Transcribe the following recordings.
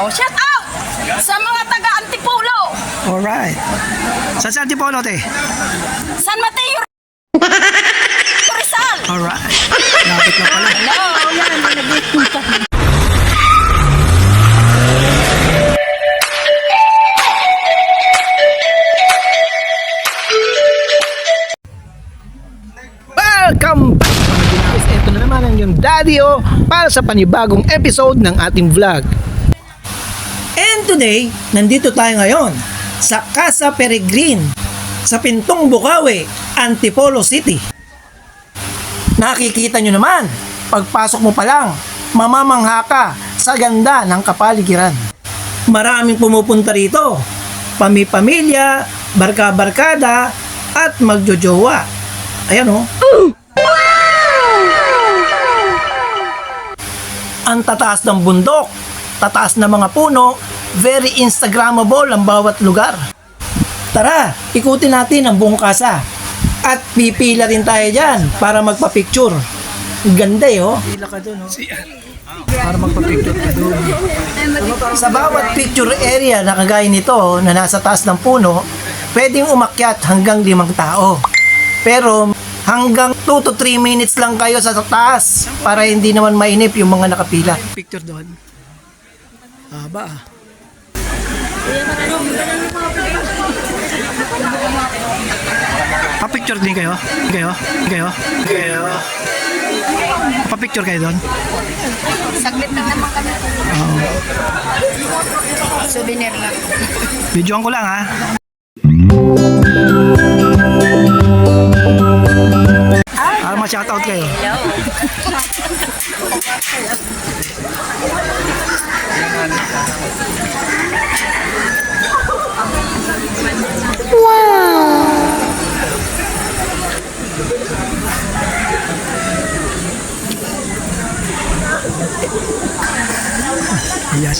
Oh, shout out sa mga taga Antipolo, Alright. Saan sa Antipolo, te? San Mateo, Rizal. Alright. Lapit na pala. Hello, yan, nagkikita. Welcome back. Ito na naman ang yung Daddy O para sa panibagong episode ng ating vlog. And today, nandito tayo ngayon sa Casa Peregrine sa Pintong Bukawi, Antipolo City. Nakikita nyo naman, pagpasok mo pa lang, mamamangha ka sa ganda ng kapaligiran. Maraming pumupunta rito, pami-pamilya, barka-barkada, at magjojowa. Ayan oh. Ang tataas ng bundok, tataas na mga puno, very Instagrammable ang bawat lugar. Tara, ikutin natin ang buong kasa. At pipila rin tayo dyan para magpa-picture. Ganda eh, oh. Pila ka dun, oh. Para magpa-picture ka dun. Sa bawat picture area na kagaya nito na nasa taas ng puno, pwedeng umakyat hanggang limang tao. Pero hanggang 2 to 3 minutes lang kayo sa taas para hindi naman mainip yung mga nakapila. Picture doon. Haba ah. Pa-picture din kayo? Kayo? Kayo? Kayo? Pa-picture kayo doon? Saglit lang naman kami. Souvenir lang. Videoan ko lang ha.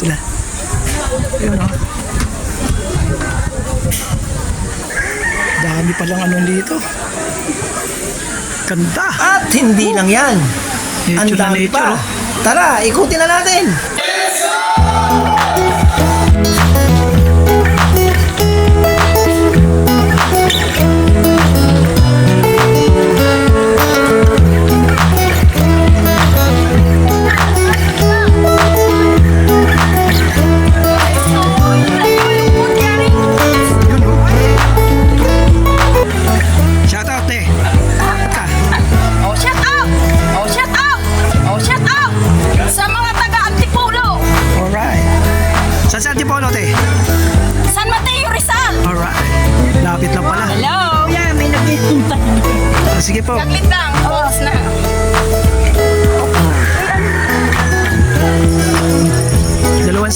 Sila. Ayun oh. Dami palang ano dito. Ganda. At hindi lang yan. Ang Nature dami nature, pa. oh. Tara, ikutin na natin.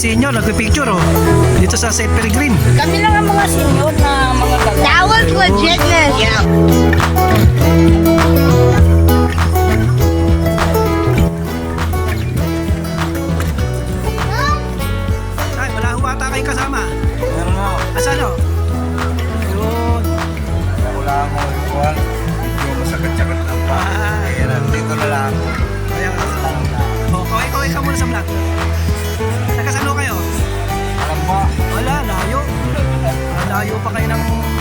Senior, nagpipicture oh. Dito sa St. Peregrine. Kami lang ang mga senior na mga taga. That was legitness. Yeah. Ay, wala ho ata kayo kasama. Meron ako. Asan o? Yun. Wala ako ikuhan. Medyo masakit-sakit ang pa. Ah, Kaya nandito na lang. kaya ka. Oh, kaway kaway ka muna sa vlog. Layo pa kayo ng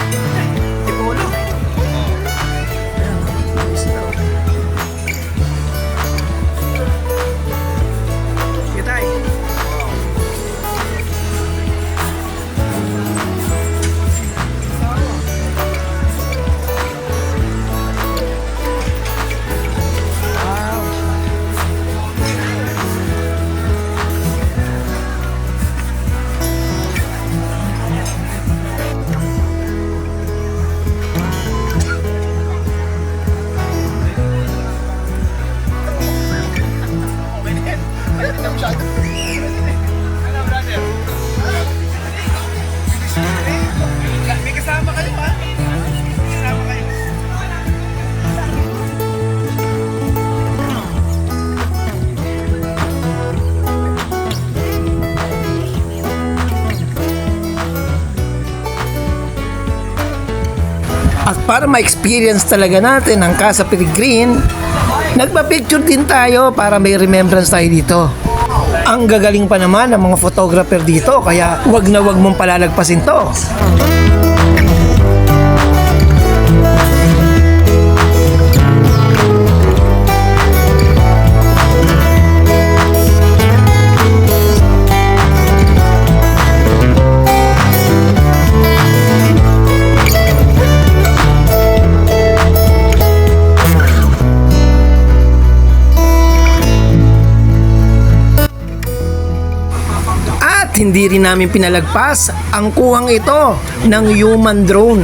At para ma-experience talaga natin ang Casa Peregrine, nagpa-picture din tayo para may remembrance tayo dito. Ang gagaling pa naman ng mga photographer dito kaya wag na wag mong palalagpasin to. Hindi rin namin pinalagpas ang kuwang ito ng human drone.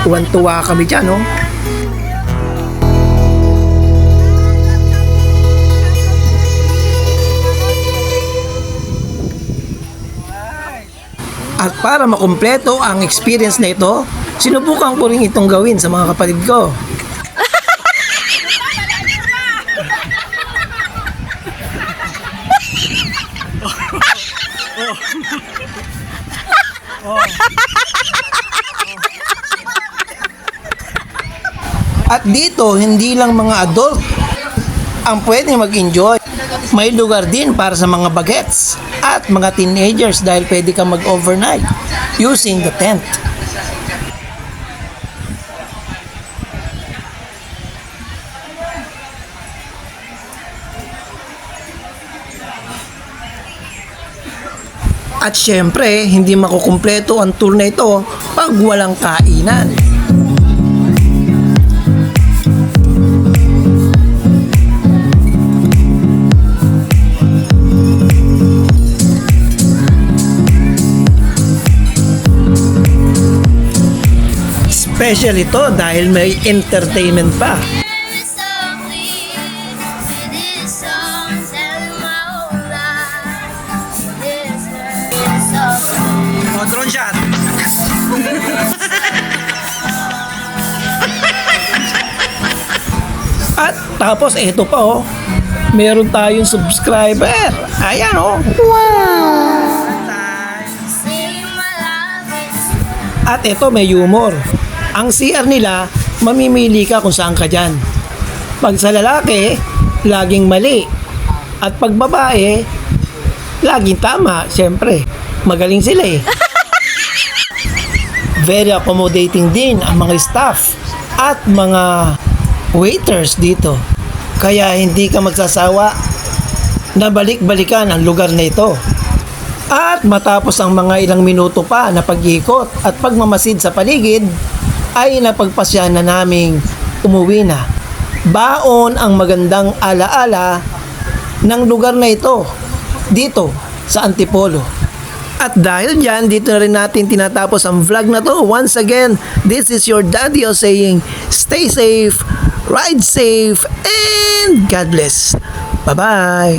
Tuwan-tuwa kami dyan, no? At para makumpleto ang experience na ito, sinubukan ko rin itong gawin sa mga kapatid ko. At dito, hindi lang mga adult ang pwede mag-enjoy. May lugar din para sa mga bagets at mga teenagers dahil pwede ka mag-overnight using the tent. At syempre, hindi makukumpleto ang tour na ito pag walang kainan. Special ito dahil may entertainment pa. O, drone shot. At tapos eto pa oh. Meron tayong subscriber. Ayan oh. At ito may humor. Ang CR nila, mamimili ka kung saan ka dyan. Pag sa lalaki, laging mali. At pag babae, laging tama. Siyempre, magaling sila eh. Very accommodating din ang mga staff at mga waiters dito. Kaya hindi ka magsasawa na balik-balikan ang lugar na ito. At matapos ang mga ilang minuto pa na pag-ikot at pagmamasid sa paligid, ay napagpasya na naming umuwi na. Baon ang magandang alaala ng lugar na ito dito sa Antipolo. At dahil dyan, dito na rin natin tinatapos ang vlog na to. Once again, this is your daddy saying, stay safe, ride safe, and God bless. Bye-bye!